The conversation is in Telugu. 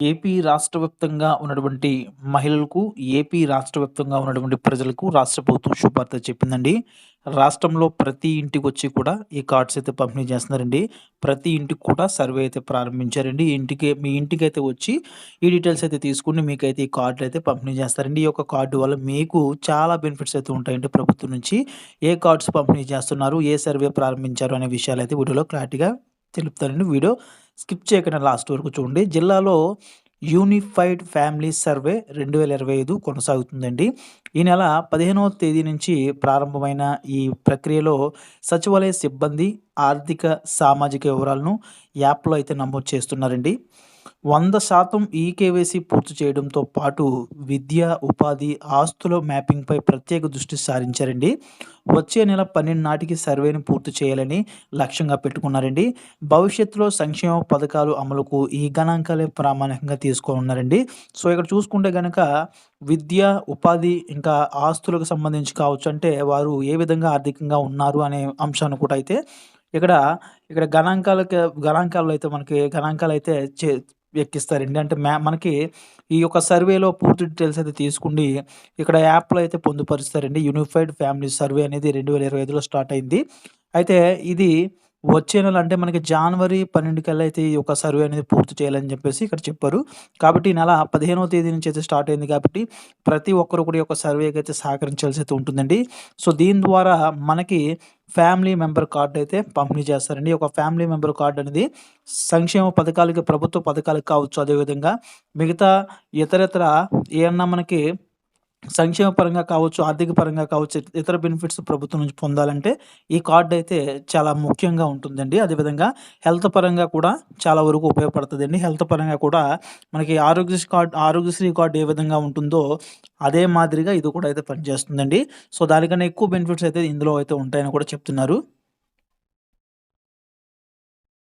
ఏపీ రాష్ట్ర వ్యాప్తంగా ఉన్నటువంటి మహిళలకు, ఏపీ రాష్ట్ర వ్యాప్తంగా ఉన్నటువంటి ప్రజలకు రాష్ట్ర ప్రభుత్వం శుభార్త చెప్పిందండి. రాష్ట్రంలో ప్రతి ఇంటికి వచ్చి కూడా ఈ కార్డ్స్ అయితే పంపిణీ చేస్తున్నారండి. ప్రతి ఇంటికి కూడా సర్వే అయితే ప్రారంభించారండి. ఇంటికి మీ ఇంటికి అయితే వచ్చి ఈ డీటెయిల్స్ అయితే తీసుకుని మీకైతే ఈ కార్డులైతే పంపిణీ చేస్తారండి. ఈ యొక్క కార్డు వల్ల మీకు చాలా బెనిఫిట్స్ అయితే ఉంటాయండి ప్రభుత్వం నుంచి. ఏ కార్డ్స్ పంపిణీ చేస్తున్నారు, ఏ సర్వే ప్రారంభించారు అనే విషయాలు అయితే వీడియోలో క్లారిటీగా తెలుపుతారండి వీడియో స్కిప్ చేయకుండా లాస్ట్ వరకు చూడండి. జిల్లాలో యూనిఫైడ్ ఫ్యామిలీ సర్వే రెండు వేల ఇరవై ఐదు కొనసాగుతుందండి. ఈ నెల పదిహేనవ తేదీ నుంచి ప్రారంభమైన ఈ ప్రక్రియలో సచివాలయ సిబ్బంది ఆర్థిక, సామాజిక వివరాలను యాప్‌లో అయితే నమోదు చేస్తున్నారండి. వంద శాతం ఈకేవైసీ పూర్తి చేయడంతో పాటు విద్య, ఉపాధి, ఆస్తుల మ్యాపింగ్‌పై ప్రత్యేక దృష్టి సారించారండి. వచ్చే నెల పన్నెండు నాటికి సర్వేను పూర్తి చేయాలని లక్ష్యంగా పెట్టుకున్నారండి. భవిష్యత్తులో సంక్షేమ పథకాలు అమలుకు ఈ గణాంకాలే ప్రామాణికంగా తీసుకోనున్నారండి. సో, ఇక్కడ చూసుకుంటే కనుక విద్య, ఉపాధి ఇంకా ఆస్తులకు సంబంధించి కావచ్చు అంటే వారు ఏ విధంగా ఆర్థికంగా ఉన్నారు అనే అంశాన్ని కూడా అయితే ఇక్కడ, ఇక్కడ గణాంకాలకి గణాంకాలు అయితే మనకి గణాంకాలైతే చే ఎక్కిస్తారండి. అంటే మ్యా మనకి ఈ యొక్క సర్వేలో పూర్తి డీటెయిల్స్ అయితే తీసుకుని ఇక్కడ యాప్‌లో అయితే పొందుపరుస్తారండి. యూనిఫైడ్ ఫ్యామిలీ సర్వే అనేది 2025లో స్టార్ట్ అయింది. అయితే ఇది వచ్చే నెల అంటే మనకి జనవరి 12 కల్లా అయితే ఈ యొక్క సర్వే అనేది పూర్తి చేయాలని చెప్పేసి ఇక్కడ చెప్పారు. కాబట్టి ఈ నెల 15వ తేదీ నుంచి అయితే స్టార్ట్ అయింది కాబట్టి ప్రతి ఒక్కరు కూడా ఈ యొక్క సర్వేకి అయితే సహకరించాల్సి అయితే ఉంటుందండి. సో, దీని ద్వారా మనకి ఫ్యామిలీ మెంబర్ కార్డు అయితే పంపిణీ చేస్తారండి. ఒక ఫ్యామిలీ మెంబర్ కార్డు అనేది సంక్షేమ పథకాలకి, ప్రభుత్వ పథకాలకు కావచ్చు. అదేవిధంగా మిగతా ఇతరితర ఏమన్నా మనకి సంక్షేమ పరంగా కావచ్చు, ఆర్థిక పరంగా కావచ్చు, ఇతర బెనిఫిట్స్ ప్రభుత్వం నుంచి పొందాలంటే ఈ కార్డ్ అయితే చాలా ముఖ్యంగా ఉంటుందండి. అదేవిధంగా హెల్త్ పరంగా కూడా చాలా వరకు ఉపయోగపడుతుందండి హెల్త్ పరంగా కూడా మనకి ఆరోగ్యశ్రీ కార్డ్ ఆరోగ్యశ్రీ కార్డ్ ఏ విధంగా ఉంటుందో అదే మాదిరిగా ఇది కూడా అయితే పనిచేస్తుందండి. సో, దానికన్నా ఎక్కువ బెనిఫిట్స్ అయితే ఇందులో అయితే ఉంటాయని కూడా చెప్తున్నారు.